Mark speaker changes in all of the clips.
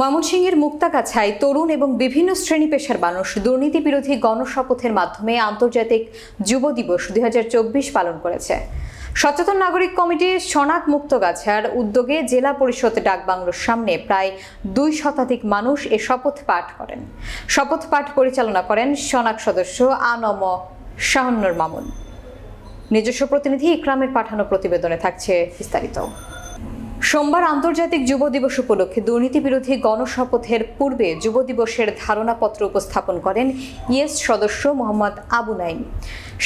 Speaker 1: ময়মনসিংহের মুক্তাগাছায় তরুণ এবং বিভিন্ন শ্রেণি পেশার মানুষ দুর্নীতি বিরোধী গণশপথের মাধ্যমে আন্তর্জাতিক যুব দিবস দুই পালন করেছে। সচেতন নাগরিক কমিটি সনাক মুক্তগাছার উদ্যোগে জেলা পরিষদ ডাকবাংলোর সামনে প্রায় দুই শতাধিক মানুষ এ শপথ পাঠ করেন। শপথ পাঠ পরিচালনা করেন সনাক সদস্য আনম শাহনুর মামুন। নিজস্ব প্রতিনিধি ইকরামের পাঠানো প্রতিবেদনে থাকছে বিস্তারিত। সোমবার আন্তর্জাতিক যুব দিবস উপলক্ষে দুর্নীতি বিরোধী গণশপথের পূর্বে যুব দিবসের ধারণাপত্র উপস্থাপন করেন ইয়েস সদস্য মোহাম্মদ আবু নাইম।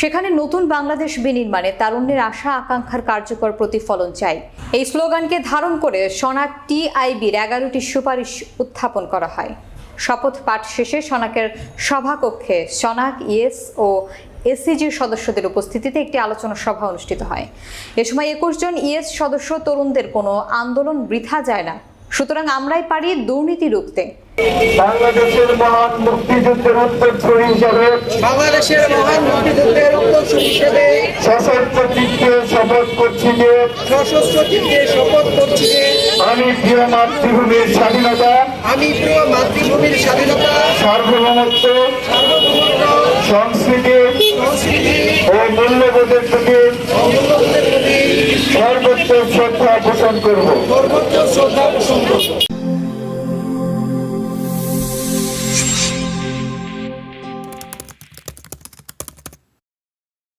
Speaker 1: সেখানে নতুন বাংলাদেশ বিনির্মাণে তারুণ্যের আশা, আকাঙ্ক্ষার কার্যকর প্রতিফলন চাই। এই স্লোগানকে ধারণ করে সনাক টিআইবির এগারোটি সুপারিশ উত্থাপন করা হয়। শপথ পাঠ শেষে সনাকের সভাকক্ষে সনাক ইয়েস ও এসিজির সদস্যদের উপস্থিতিতে একটি আলোচনা সভা অনুষ্ঠিত হয়। এ সময় একুশ জন ইএস সদস্য তরুণদের কোনো আন্দোলন বৃথা যায় না। সুতরাং আমরাই পারি দুর্নীতি রুখতে।
Speaker 2: বাংলাদেশের মহান মুক্তিযুদ্ধের উত্তরসূরি হিসাবে
Speaker 3: বাংলাদেশের মহান মুক্তিযুদ্ধের উত্তরসূরি হিসেবে
Speaker 2: সশস্ত্র চিত্তে শপথ করছি যে
Speaker 3: সশস্ত্র চিত্তে শপথ করছি যে
Speaker 2: প্রিয় মাতৃভূমির স্বাধীনতা
Speaker 3: আমি প্রিয় মাতৃভূমির স্বাধীনতা
Speaker 2: সার্বভৌমত্ব সংস্কৃতি
Speaker 3: ও মূল্যবোধের প্রতি
Speaker 2: সর্বোচ্চ শ্রদ্ধা পোষণ করব।
Speaker 3: সর্বোচ্চ শ্রদ্ধা পোষণ করব।